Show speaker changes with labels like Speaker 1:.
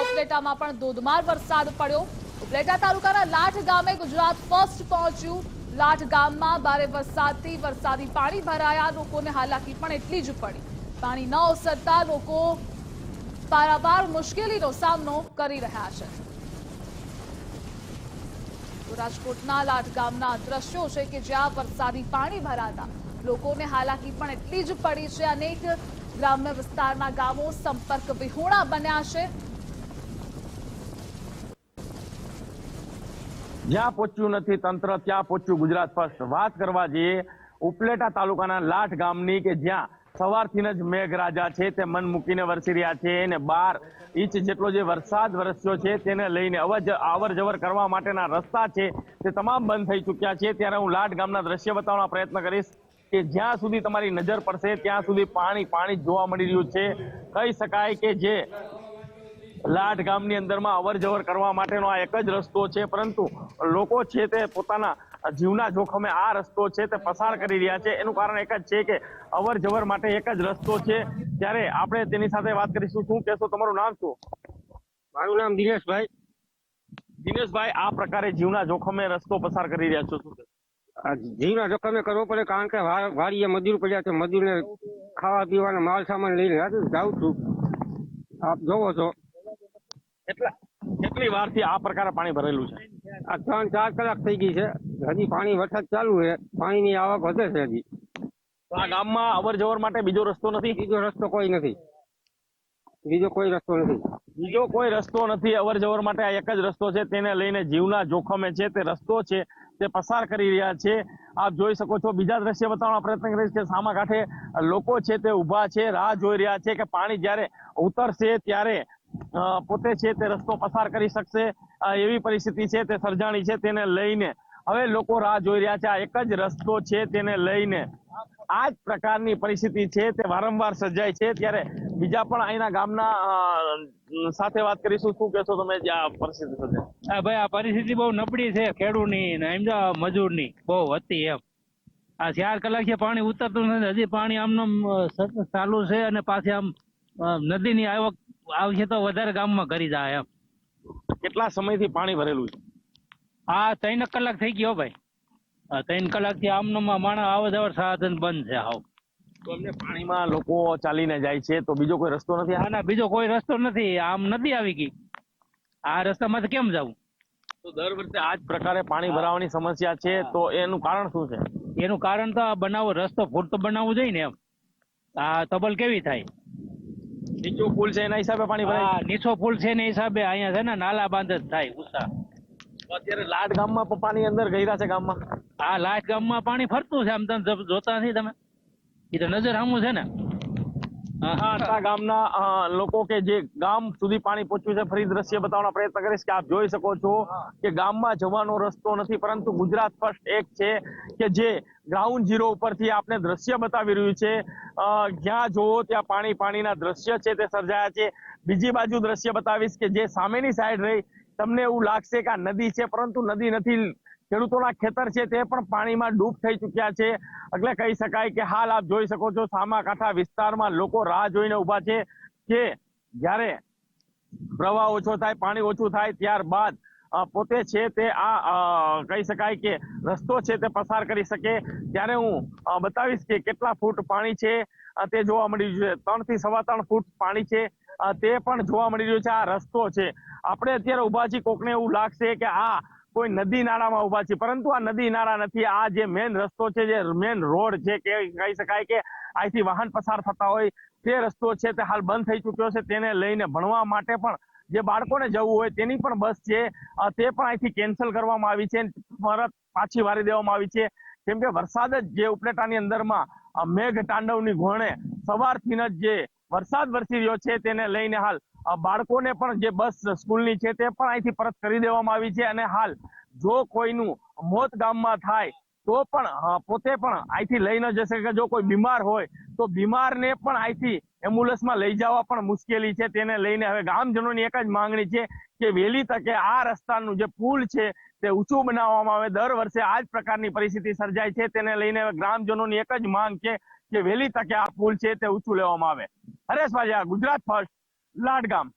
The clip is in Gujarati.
Speaker 1: ઉપલેટામાં પણ ધોધમાર વરસાદ પડ્યો. ઉપલેટા તાલુકાના લાઠ ગામે ગુજરાત ફર્સ્ટ પહોંચ્યું. લાઠ ગામમાં ભારે વરસાદથી વરસાદી પાણી ભરાયા. લોકોને હાલાકી પણ એટલી જ પડી. પાણી ન ઓસરતા લોકો પારાવાર મુશ્કેલીનો સામનો કરી રહ્યા છે. રાજકોટના લાઠ ગામના દ્રશ્યો છે કે જ્યાં વરસાદી પાણી ભરાતા લોકોને હાલાકી પણ એટલી જ પડી છે. અનેક ગ્રામ્ય વિસ્તારના ગામો સંપર્ક વિહોણા બન્યા છે.
Speaker 2: જ્યાં પહોંચ્યું નથી તંત્ર, ત્યાં પહોંચ્યું ગુજરાત ફર્સ્ટ. વાત કરવા જઈએ, ઉપલેટા તાલુકાના લાઠ ગામની કે જ્યાં સવારથી જ મેઘરાજા છે, તે મન મૂકીને વરસી રહ્યા છે અને બાર ઇંચ જેટલો જે વરસાદ વરસ્યો છે, તેને લઈને અવર અવર જવર કરવા માટેના રસ્તા છે, તે તમામ બંધ થઈ ચૂક્યા છે. ત્યારે હું લાઠ ગામના દ્રશ્ય બતાવવાનો પ્રયત્ન કરીશ. કે જ્યાં સુધી તમારી નજર પડશે ત્યાં સુધી પાણી પાણી જોવા મળી રહ્યું છે. કહી શકાય કે જે લાઠ ગામની અંદરમાં અવર જવર કરવા માટેનો આ એક જ રસ્તો છે પરંતુ લોકો છે તે પોતાના જીવના જોખમે આ રસ્તો છે તે પસાર કરી રહ્યા છે. એનું કારણ એક જ છે કે અવર જવર માટે એક જ રસ્તો છે. ત્યારે આપણે તેની સાથે વાત કરીશું. શું કહેશો? તમારું નામ શું?
Speaker 3: મારું નામ દિનેશભાઈ.
Speaker 2: દિનેશભાઈ આ પ્રકારે જીવના જોખમે રસ્તો પસાર કરી રહ્યા છો. શું
Speaker 3: જીવના જોખમે કરવો પડે કારણ કે વાડીએ મજૂર પડ્યા છે. મજૂરને ખાવા પીવાનો માલ સામાન લઈને જાઉં છું. આપ જોવો છો.
Speaker 2: કેટલા કેટલી વારથી આ પ્રકારે પાણી ભરેલું છે?
Speaker 3: આ ત્રણ ચાર કલાક થઈ ગઈ છે. હજી પાણી વરસાદ ચાલુ છે. પાણીની આવક વધે છે હજી.
Speaker 2: આ ગામમાં અવર જવર માટે બીજો રસ્તો નથી?
Speaker 3: બીજો રસ્તો કોઈ નથી. બીજો કોઈ રસ્તો નથી.
Speaker 2: બીજો કોઈ રસ્તો નથી અવર જવર માટે. આ એક જ રસ્તો છે. તેને લઈને જીવના જોખમે છે. તે રસ્તો છે. તે પસાર કરી રહ્યા છે. આપ જોઈ શકો છો. બીજા દ્રશ્ય બતાવવાનો પ્રયત્ન કરીશ કે સામા કાંઠે લોકો છે તે ઊભા છે. રાહ જોઈ રહ્યા છે કે પાણી જ્યારે ઉતરશે ત્યારે પોતે છે તે રસ્તો પસાર કરી શકશે. એવી પરિસ્થિતિ છે. તે સર્જાણી છે. તેને લઈને હવે લોકો રાહ જોઈ રહ્યા છે. આ એક જ રસ્તો છે. તેને લઈને આ જ પ્રકારની પરિસ્થિતિ છે. તે વારંવાર સર્જાય છે. ત્યારે બીજા પણ અહીંના ગામના સાથે વાત કરીશું. શું કહેશો તમે જે આ પરિસ્થિતિ સર્જાય
Speaker 4: હા ભાઈ આ પરિસ્થિતિ બહુ નબળી છે ખેડૂતની ને એમ મજૂરની. બહુ હતી એમ. આ ચાર કલાક છે પાણી ઉતરતું નથી. હજી પાણી આમનો ચાલુ છે અને પાછી આમ નદીની આવક આવશે તો વધારે ગામમાં કરી જાય એમ.
Speaker 2: કેટલા સમયથી પાણી ભરેલું છે?
Speaker 4: હા ત્રણ કલાક થઈ ગયો ભાઈ. ત્રણ ત્રણ કલાકથી આમનો માણસ આવર જવર સાધન બંધ છે હાવ.
Speaker 2: તો અમને પાણીમાં લોકો ચાલીને જાય છે તો બીજો કોઈ રસ્તો નથી?
Speaker 4: ના ના બીજો કોઈ રસ્તો નથી. આમ નદી આવી ગઈ. આ રસ્તામાં કેમ જવું
Speaker 2: તો દર વર્ષે આ જ પ્રકારે પાણી ભરાવાની સમસ્યા છે તો એનું કારણ શું છે?
Speaker 4: એનું કારણ તો આ બનાવો રસ્તો ફૂટતો બનાવવો જોઈએ ને એમ. આ તબલ કેવી થાય?
Speaker 2: નીચો પુલ છે એના હિસાબે પાણી ભરાય?
Speaker 4: નીચો પુલ છે ને હિસાબે અહીંયા છે ને નાલા બાંધ જ થાય ઉષા
Speaker 2: અત્યારે લાડ ગામમાં પણ પાણી અંદર ગયેલા છે ગામમાં?
Speaker 4: આ લાઠ ગામમાં પાણી ફરતું છે આમ તમે જોતા નથી તમે? એ તો નજર સામું છે ને.
Speaker 2: આટલા ગામના લોકો કે જે ગામ સુધી પાણી પહોંચ્યું છે, ફરી દ્રશ્ય બતાવવાનો પ્રયત્ન કરીશ કે આપ જોઈ શકો છો કે ગામમાં જવાનો રસ્તો નથી, પરંતુ ગુજરાત ફર્સ્ટ એક છે કે જે ગ્રાઉન્ડ ઝીરો ઉપરથી આપને દ્રશ્ય બતાવી રહ્યું છે. જ્યાં જોવો ત્યાં પાણી, પાણીના દ્રશ્ય છે તે સર્જાયા છે. બીજી બાજુ દ્રશ્ય બતાવીશ કે જે સામેની સાઈડ રહી, તમને એવું લાગશે કે આ નદી છે, પરંતુ નદી નથી ખેડૂતોના ખેતર છે તે પણ પાણીમાં ડૂબ થઈ ચૂક્યા છે. એટલે કહી શકાય કે હાલ આપ જોઈ શકો છો સામાકાંઠા વિસ્તારમાં લોકો રાહ જોઈને ઊભા છે કે જ્યારે પ્રવાહ ઓછો થાય, પાણી ઓછું થાય ત્યારબાદ પોતે છે તે આ કહી શકાય કે રસ્તો છે તે પસાર કરી શકે. ત્યારે હું બતાવીશ કે કેટલા ફૂટ પાણી છે તે જોવા મળી રહ્યું છે. ત્રણથી સવા ત્રણ ફૂટ પાણી છે તે પણ જોવા મળી રહ્યું છે. આ રસ્તો છે. આપણે અત્યારે ઊભા છીએ, કોકને એવું લાગશે કે આ કોઈ નદી નાળામાં ઊભા છે પરંતુ આ નદી નાળા નથી. આ જે મેન રસ્તો છે, જે મેન રોડ છે, કે કહી શકાય કે અહીંથી વાહન પસાર થતા હોય, તે રસ્તો છે તે હાલ બંધ થઈ ચૂક્યો છે. તેને લઈને ભણવા માટે પણ જે બાળકોને જવું હોય તેની પણ બસ છે. તે પણ અહીંથી કેન્સલ કરવામાં આવી છે. પરત પાછી વારી દેવામાં આવી છે. કેમ કે વરસાદ જ જે ઉપલેટાની અંદરમાં મેઘ તાંડવની ઘોણે સવારથી જ જે વરસાદ વરસી રહ્યો છે તેને લઈને હાલ બાળકોને પણ જે બસ સ્કૂલની છે તે પણ અહીંથી પરત કરી દેવામાં આવી છે અને હાલ જો કોઈનું મોત ગામમાં થાય તો પણ પોતે પણ અહીંથી લઈ ન જશે કે જો કોઈ બીમાર હોય તો બીમારને પણ અહીંથી એમ્બ્યુલન્સમાં લઈ જવા પણ મુશ્કેલી છે. તેને લઈને હવે ગામજનોની એક જ માંગણી છે કે વહેલી તકે આ રસ્તાનું જે પુલ છે તે ઊંચું બનાવવામાં આવે. દર વર્ષે આ જ પ્રકારની પરિસ્થિતિ સર્જાય છે. તેને લઈને હવે ગ્રામજનોની એક જ માંગ છે કે વહેલી તકે આ પુલ છે તે ઊંચું લેવામાં આવે. હરેશ આ ગુજરાત ફર્સ્ટ, લાડગામ.